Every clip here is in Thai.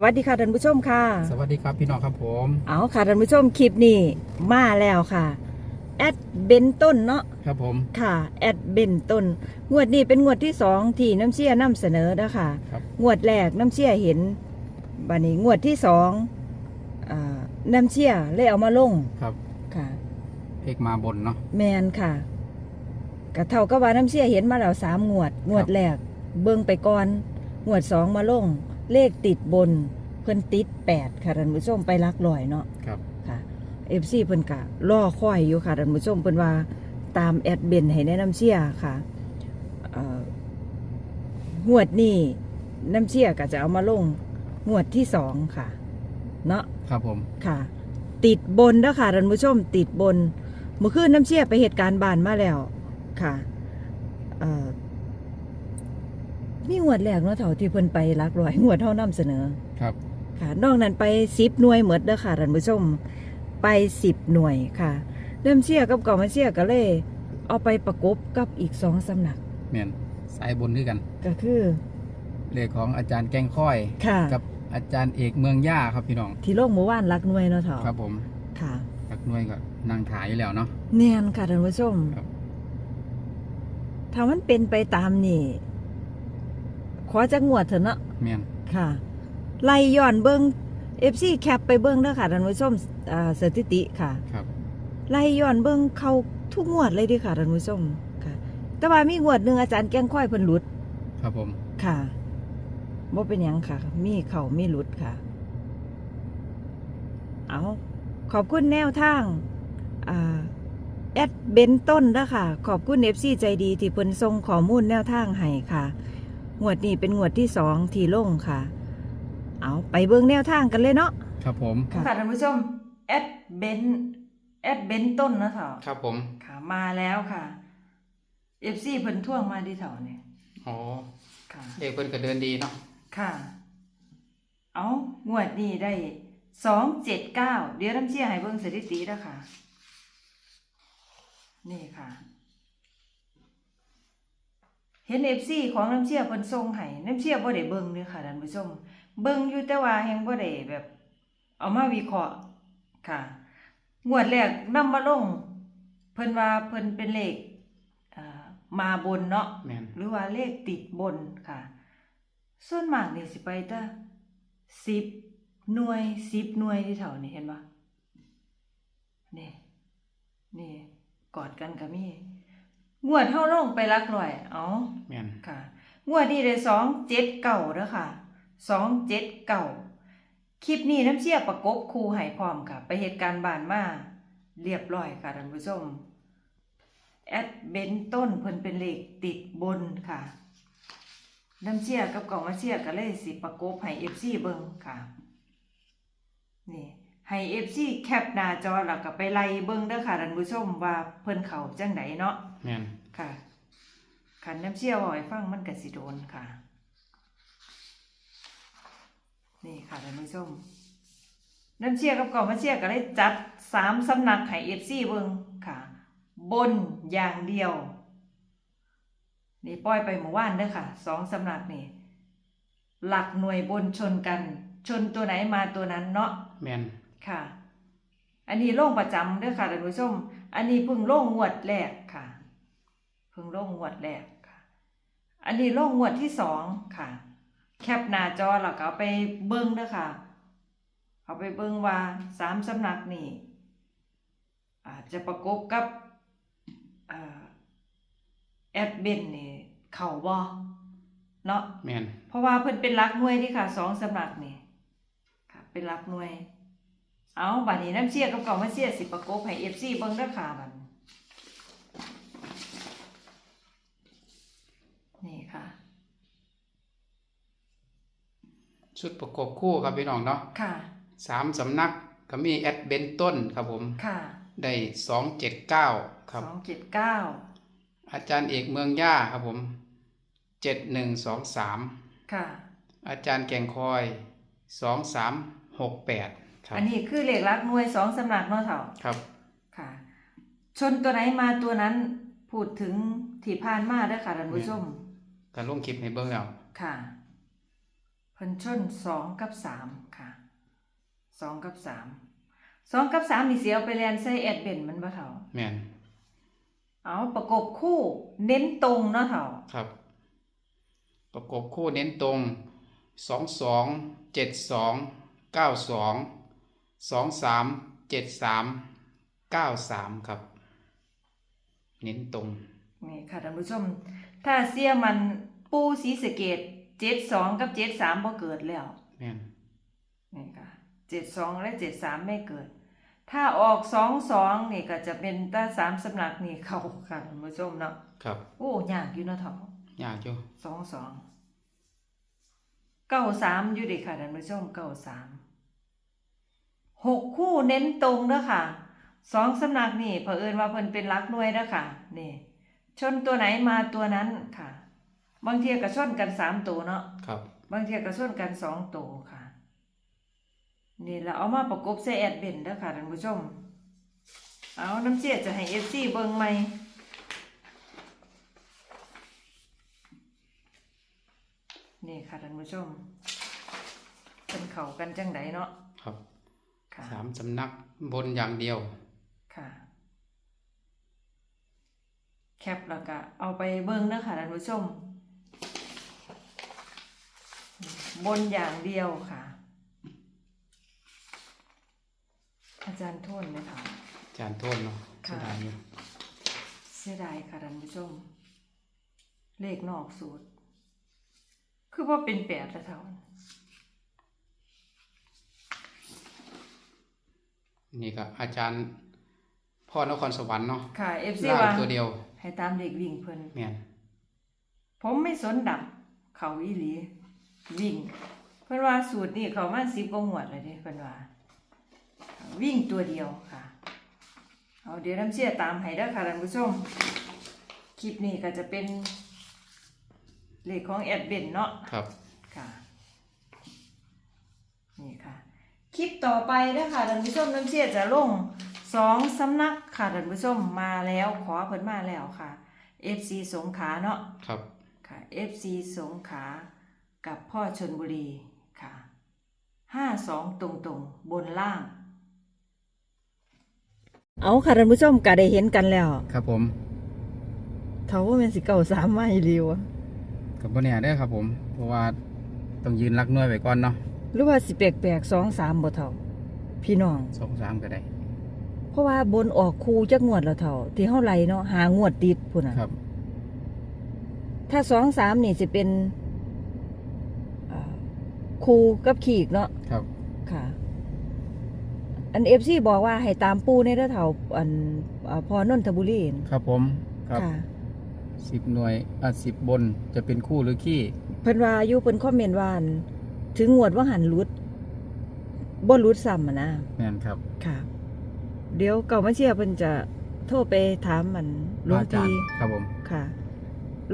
สวัสดีค่ะท่านผู้ชมค่ะ สวัสดีครับพี่น้องครับผม เอาค่ะท่านผู้ชมคลิปนี้มาแล้วค่ะแอดเบนต้นเนาะครับผม ค่ะแอดเบนต้นงวดนี้เป็นงวดที่สองที่น้ำเชี่ยนำเสนอนะค่ะครับงวดแรกน้ำเชี่ยเห็นบัดนี้งวดที่สองอ่าน้ำเชี่ยเลยเอามาลงครับ ค่ะ เพกมาบนเนาะ แมนค่ะกะเท่ากับว่าน้ำเชี่ยเห็นมาแล้วสามงวดงวดแรกเบิ่งไปก่อนงวดสองมาลง เลขติดบนเพิ่นติดแปดค่ะท่านผู้ชมไปลักลอยเนาะครับ ค่ะเอฟซีเพิ่นกะล่อค่อยอยู่ค่ะท่านผู้ชมเพิ่นว่าตามแอดเบนให้แนะนำเชียร์ค่ะเอ่องวดนี้น้ำเชียร์ก็จะเอามาลงงวดที่สองค่ะ เนาะครับผมค่ะ ติดบนแล้วค่ะท่านผู้ชม ติดบนเมื่อคืนน้ำเชียร์ไปเหตุการณ์บานมาแล้วค่ะเอ่อ มีงวดแรกเนาะเท่าที่เพิ่นไปลักลอยงวดเท่านำเสนอ ครับ ค่ะนอกนั้นไปสิบหน่วยเหมือนเด้อค่ะท่านผู้ชมไปสิบหน่วยค่ะ เริ่มเชียร์กับเก่ามาเชียร์ก็เลย เอาไปประกบกับอีกสองสำนักเมียนสายบนด้วยกัน ก็คือ เลขของอาจารย์แกงค่อย ค่ะ กับอาจารย์เอกเมืองย่าครับพี่น้อง ที่โลกหมู่บ้านรักหน่วยเนาะเถาะครับผมค่ะตักหน่วยก็นางถ่ายอยู่แล้วเนาะเนียนค่ะท่านผู้ชมครับ ถ้ามันเป็นไปตามนี่ ขอจะงวดเถอะเนาะเมียนค่ะ ไล่ย้อนเบิ้งเอฟซีแคปไปเบิ้งเด้อค่ะท่านผู้ชมอ่าสถิติค่ะ ครับ ไล่ย้อนเบิ่งเขาทุกงวดเลยเดิค่ะท่านผู้ชมค่ะ แต่ว่ามีงวดหนึ่งอาจารย์แก้งค่อยเพิ่นหลุดครับผม ค่ะบ่เป็นหยังค่ะ มีเขามีหลุดค่ะ เอาขอบคุณแนวทางอ่าแอดเบนต้นนะค่ะ ขอบคุณเอฟซีใจดีที่เพิ่นส่งข้อมูลแนวทางให้ค่ะ งวดนี้เป็นงวดที่สองที่ลงค่ะ เอาไปเบิ่งแนวทางกันเลยเนาะ ครับผม ค่ะท่านผู้ชมแอดเบนแอดเบนต้นนะเถาครับผม ค่ะมาแล้วค่ะเอฟซีเพิ่นท่วงมาที่แถวเนี่ยอ๋อค่ะเลขเพิ่นก็เดินดีเนาะ ค่ะ เอางวดนี้ได้สองเจ็ดเก้าเดี๋ยวน้ำเชี่ยให้เบิ่งสถิติแล้วค่ะ นี่ค่ะ เห็นเอฟซีของน้ำเชี่ยเพิ่นส่งให้น้ำเชี่ยบ่ได้เบิ่งเด้อค่ะท่านผู้ชม เบิ่งอยู่แต่ว่าแฮงบ่ได้แบบ เอามาวิเคราะห์ค่ะงวดแรกนำมาลง เพิ่นว่าเพิ่นเป็นเลขเอ่อมาบนเนาะแม่นหรือว่าเลขติดบนค่ะ ส่วนมากนี่สิไปแต่สิบหน่วยสิบหน่วยที่แถวนี้เห็นปะนี่นี่กอดกันกับมี งวดเท่าลงไปรักหน่อยเอ๋อแม่นค่ะงวดนี้ได้สองเจ็ดเก่าเด้อค่ะสองเจ็ดเก่าคลิปนี้น้ำเชี่ยประกบครูให้พร้อมค่ะ ไปเหตุการณ์บานมาเรียบร้อยค่ะท่านผู้ชมแอดเบนต้นเพิ่นเป็นเลขติดบนค่ะน้ำเชี่ยกับเก่ามาเชี่ยก็เลยสิประกบให้เอฟซีเบิ่งค่ะนี่ ให้เอฟซีแคปหน้าจอแล้วก็ไปไล่เบิ่งเด้อค่ะท่านผู้ชมว่าเพิ่นเข้าจังไดเนาะแม่นค่ะขันน้ำเชี่ยวเอาให้ฟังมันก็สิโดนค่ะ นี่ค่ะท่านผู้ชมน้ำเชี่ยกับเก่ามาเชี่ยก็เลยจัดสามสำนักให้เอฟซีเบิ่งค่ะ บนอย่างเดียว นี่ปล่อยไปเมื่อวานเด้อค่ะสองสำนักนี่หลักหน่วยบนชนกัน ชนตัวไหนมาตัวนั้นเนาะแม่น ค่ะ อันนี้โล่งประจำเด้อค่ะท่านผู้ชม อันนี้เพิ่งโล่งงวดแรกค่ะเพิ่งโล่งงวดแรกค่ะ อันนี้โล่งงวดที่สองค่ะ แคปหน้าจอแล้วก็เอาไปเบิ้งเด้อค่ะ เอาไปเบิ้งว่าสามสำนักนี่อาจจะประกบกับอ่าแอดเบนนี่เข่าบ่เนาะแม่นเพราะว่าเพิ่นเป็นรักหน่วยที่ค่ะสองสำนักนี่ค่ะ เป็นรักหน่วย เอาบัดนี้น้ำเชียกับเก่ามาเชียสิประกบให้เอฟซีเบิ่งเด้อค่ะบัดนี่ค่ะ ชุดประกบคู่ครับพี่น้องเนาะค่ะสามสำนักก็มีแอดเบนต้นครับผม ค่ะ ได้สองเจ็ดเก้าครับ สองเจ็ดเก้าอาจารย์เอกเมืองย่าครับผมเจ็ดหนึ่งสองสามค่ะ อาจารย์แกงคอยสองสามหกแปดครับ อันนี้คือเลขรักหน่วยสองสำนักเนาะเถ่าครับ ค่ะ ชนตัวไหนมาตัวนั้นพูดถึงที่ผ่านมาเด้อค่ะท่านผู้ชมการลงคลิปให้เบิ่งแล้วค่ะเพิ่นชนสองกับสามค่ะสองกับสามสองกับสามนี่เสียเอาไปเรียนใส่แอดเบนมันบ่เท่าแม่นเอาประกบคู่เน้นตรงเนาะเท่าครับ ประกบคู่เน้นตรงสองสองเจ็ดสองเก้าสอง สองสามเจ็ดสามเก้าสามครับ เน้นตรงนี่ค่ะท่านผู้ชม ถ้าเสียมันปูสีสะเกตเจ็ดสองกับเจ็ดสามบ่เกิดแล้วแม่นนี่ค่ะเจ็ดสองและเจ็ดสามไม่เกิด ถ้าออกสองสองนี่ก็จะเป็นตาสามสำนักนี่เข้าค่ะท่านผู้ชมเนาะครับ โอ้ยากอยู่เนาะเถายากอยู่สองสองเก้าสามอยู่ดีค่ะท่านผู้ชมเก้าสาม หกคู่เน้นตรงเด้อค่ะสองสำนักนี่เผอิญว่าเพิ่นเป็นหลักหน่วยเด้อค่ะนี่ ชนตัวไหนมาตัวนั้นค่ะ บางเทียก็ชนกันสามตัวเนาะครับ บางเทียก็ชนกันสองตัวค่ะ นี่เราเอามาประกบใส่แอดเบนเด้อค่ะท่านผู้ชม เอาน้ำเสียจะให้เอฟซีเบิ่งใหม่นี่ค่ะท่านผู้ชมเป็นเขากันจังไดเนาะครับค่ะ สามสำนักบนอย่างเดียว ค่ะ แคปแล้วก็เอาไปเบิ่งเด้อค่ะท่านผู้ชม บนอย่างเดียวค่ะ อาจารย์โทษไหมคะจานโทษเนาะค่ะเสียดายอยู่เสียดายค่ะท่านผู้ชม เลขนอกสูตร คือว่าเป็นแปดแล้วเท่านั้น นี่ก็อาจารย์พ่อนครสวรรค์เนาะค่ะเอฟซีล่างว่าตัวเดียว ให้ตามเด็กวิ่งเพิ่นแม่นผมไม่สนดับเขาอีหลีวิ่ง เพิ่นว่าสูตรนี่เขามาสิบกว่าหวดเลยเด้เพิ่นว่า วิ่งตัวเดียวค่ะ เอาเดี๋ยวน้ำเชี่ยตามให้เด้อค่ะท่านผู้ชมคลิปนี้ก็จะเป็นเลขของแอดเบนเนาะครับค่ะ นี่ค่ะ คลิปต่อไปนะคะท่านผู้ชมน้ำเชี่ยจะลงสองสำนักค่ะท่านผู้ชมมาแล้วขอเพิ่นมาแล้วค่ะ FC สงขลาเนาะครับ ค่ะ FC สงขลากับพ่อชนบุรีค่ะห้าสองตรงตรงๆบนล่าง เอาค่ะท่านผู้ชมก็ได้เห็นกันแล้วครับผมเขาว่าเป็นสิเก่าสามไม่เรีวกับบ่เนี่ยได้อครับผม เพราะว่าต้องยืนรักหน้วยไว้ก่อนเนาะ หรือว่าสิแปลกๆสองสามบ่เท่า พี่น้อง สองสามก็ได้เพราะว่าบนออกคูจักงวดแล้วเท่า ที่เฮาไล่เนาะหางวดติดพุ่นน่ะ ครับถ้าสองสามนี่สิเป็นอ่าคูกับขีกเนาะครับค่ะ อันเอฟซีบอกว่าให้ตามปูในเด้อเท่าอันอ่าพอนนทบุรีน่ะครับผมครับค่ะ สิบหน่วยอะสิบบนจะเป็นคู่หรือขี้เพิ่นว่าอยู่เพิ่นคอมเมนต์ว่าอัน ถึงงวดว่าหันหลุดบ่หลุดซ้ำอะนะแม่นครับ ค่ะ เดี๋ยวเก่ามาเชียร์เพิ่นจะโทรไปถามมันหลวงอาจารพี่ย์ครับผมค่ะ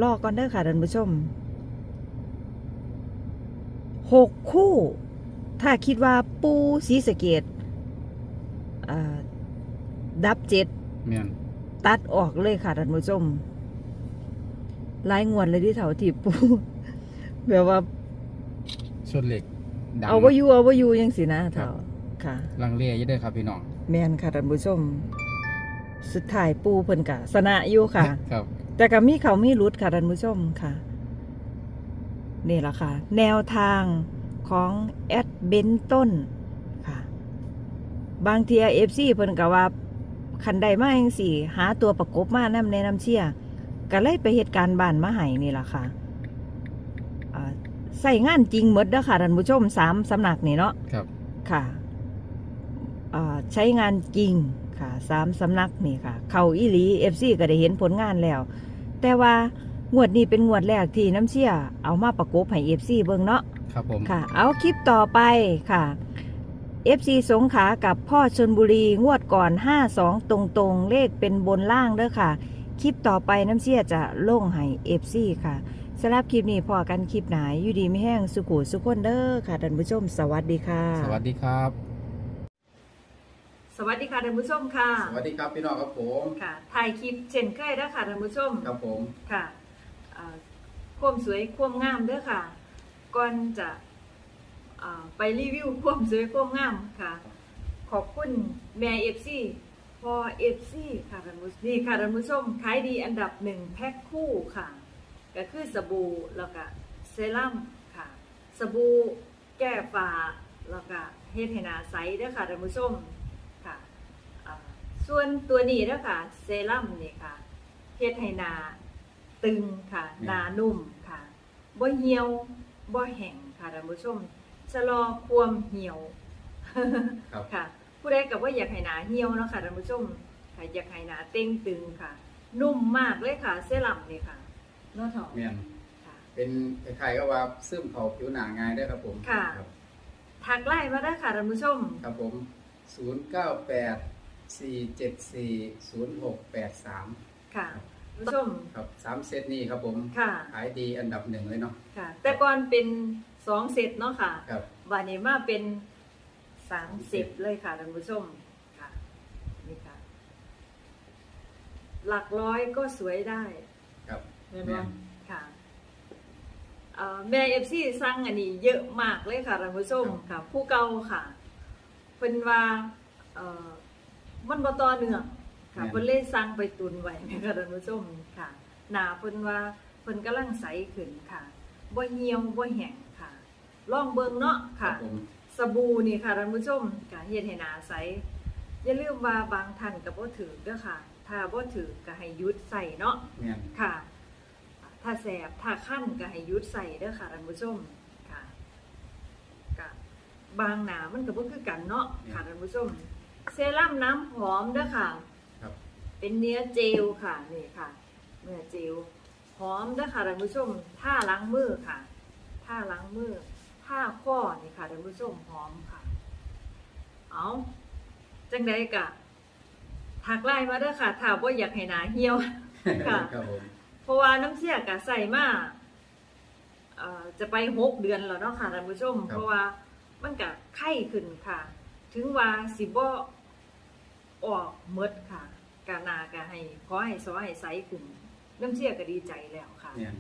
รอก่อนเด้อค่ะท่านผู้ชมหกคู่ ถ้าคิดว่าปูสีสะเกตอ่าดับเจ็ด แม่นตัดออกเลยค่ะท่านผู้ชมหลายงวดเลยที่เถาที่ปู แบบว่า ส่วนเหล็กดัง เอาว่าอยู่เอาว่าอยู่ยังสินะเถาค่ะ ลังเลอยู่เด้อครับพี่น้องแมนค่ะท่านผู้ชม สุดท้ายปูเพิ่นกะสนะอยู่ค่ะ ครับ แต่ก็มีเขามีรุดค่ะท่านผู้ชมค่ะ นี่แหละค่ะ แนวทางของแอดเบนต้นค่ะ บางทีเอฟซีเพิ่นก็ว่า คันใดมาจังสี่ หาตัวประกบมานำในน้ำเชี่ยก็เลยไปเหตุการณ์บ้านมาให้นี่แหละค่ะอ่า ใส่งานจริงหมดเด้อค่ะท่านผู้ชมสามสำนักนี่เนาะครับ ค่ะอ่าใช้งานจริงค่ะสามสำนักนี่ค่ะ เขาอีหลีเอฟซีก็ได้เห็นผลงานแล้ว แต่ว่างวดนี้เป็นงวดแรกที่น้ำเชี่ยเอามาประกบให้เอฟซีเบิ่งเนาะ ครับผมค่ะ เอาคลิปต่อไปค่ะ FC สงขลากับพ่อชนบุรีงวดก่อน 52 ตรงๆ เลขเป็นบนล่างเด้อค่ะ คลิปต่อไปน้ำเชี่ยจะลงให้ FC ค่ะ สำหรับคลิปนี้พอกันคลิปไหนอยู่ดีไม่แห้งสุขุสุขคนเด้อค่ะท่านผู้ชม สวัสดีค่ะ สวัสดีครับ สวัสดีค่ะท่านผู้ชมค่ะสวัสดีครับพี่น้องครับผมค่ะถ่ายคลิปเช่นเคยเด้อค่ะท่านผู้ชมครับผมค่ะอ่าความสวยความงามเด้อค่ะ ก่อนจะอ่าไปรีวิวความสวยความงามค่ะ ขอบคุณแม่เอฟซีพอเอฟซีค่ะท่านผู้ชมนี่ค่ะท่านผู้ชมขายดีอันดับหนึ่งแพ็คคู่ค่ะ ก็คือสบู่แล้วก็เซรั่มค่ะ สบู่แก้ฝ้าแล้วก็เฮ็ดให้หน้าใสเด้อค่ะท่านผู้ชมค่ะอ่าส่วนตัวนี้เด้อค่ะเซรั่มนี่ค่ะเฮ็ดให้หน้าตึงค่ะหน้านุ่มค่ะบ่เหี่ยวบ่แห้งค่ะท่านผู้ชมชะลอความเหี่ยวครับค่ะ ผู้ใดกับว่าอยากให้หนาเหี่ยวเนาะค่ะท่านผู้ชมค่ะอยากให้หนาเต้งตึงค่ะ นุ่มมากเลยค่ะ เซรั่มนี่ค่ะ เนาะเถาะแม่นค่ะ เป็นคล้ายๆกับว่าซึมเข้าผิวหนังง่ายเด้อครับผมค่ะครับทักไล่มาได้อค่ะท่านผู้ชม ครับผม 0984740683 ค่ะท่านผู้ชม ครับสามเซตนี้ครับผมค่ะ ขายดีอันดับหนึ่งเลยเนาะค่ะ แต่ก่อนเป็นสองเซตเนาะค่ะ ครับ วันนี้มาเป็นสามสิบเลยค่ะท่านผู้ชมค่ะนี่ค่ะ หลักร้อยก็สวยได้ ครับแม่นบ่ค่ะเอ่อแม่เอฟซีสั่งอันนี้เยอะมากเลยค่ะท่านผู้ชมค่ะ ผู้เก่าค่ะเพิ่นว่าเอ่อมันบ่ต่อเนื่องค่ะเพิ่นเลยสั่งไปตุนไว้นะคะท่านผู้ชมค่ะ หน้าเพิ่นว่าเพิ่นกำลังใสขึ้นค่ะบ่เหี่ยวบ่แห้งค่ะ ลองเบิ่งเนาะครัค่ะบผม สบู่นี่ค่ะท่านผู้ชมก็เฮ็ดให้หน้าใส อย่าลืมว่าบางท่านก็บ่ถือเด้อค่ะ ถ้าบ่ถือก็ให้หยุดใส่เนาะ แม่นค่ะ ถ้าแสบถ้าขั้นก็ให้หยุดใส่เด้อค่ะท่านผู้ชมค่ะกับบางหนามันก็บ่คือกันเนาะค่ะท่านผู้ชม เซรั่มน้ำหอมเด้อค่ะ ครับ เป็นเนื้อเจลค่ะนี่ค่ะ เนื้อเจลหอมเด้อค่ะท่านผู้ชมท่าล้างมือค่ะท่าล้างมือท่าข้อนี่ค่ะท่านผู้ชมหอมค่ะ เอาจังใดกะทักไลน์มาเด้อค่ะถ้าบ่อยากให้หนาเหี่ยวค่ะครับผม เพราะว่าน้ำเสียกะใส่มาเอ่อจะไปหกเดือนแล้วเนาะค่ะท่านผู้ชมเพราะว่ามันกะไข้ขึ้นค่ะ ถึงว่าสิบ่ออกเมดค่ะกะนากะให้ขอให้ซอให้ใสขึ้นน้ำเสียก็ดีใจแล้วค่ะแม่น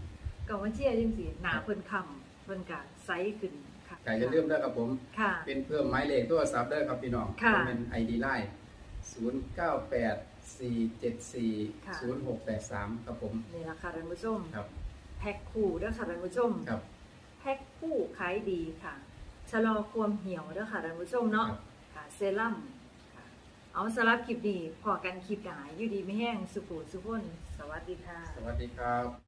ก็ว่าเชียจังซี่หน้าเพิ่นค่ำเพิ่นกะใสขึ้นค่ะก็อย่าลืมเด้อครับผม ค่ะ เป็นเพิ่มหมายเลขโทรศัพท์เด้อครับพี่น้องค่ะ เป็น ID Line 0984740683 ครับผม นี่ล่ะค่ะท่านผู้ชมครับ แพ็คคู่เด้อค่ะท่านผู้ชมครับ แพ็คคู่ขายดีค่ะ ชะลอความเหี่ยวเด้อค่ะท่านผู้ชมเนาะครับ ค่ะเซรั่มค่ะ เอาสำหรับคลิปนี้พอกันคลิปหนาอยู่ดีไม่แห้งสุขุสุขนสวัสดีค่ะ สวัสดีครับ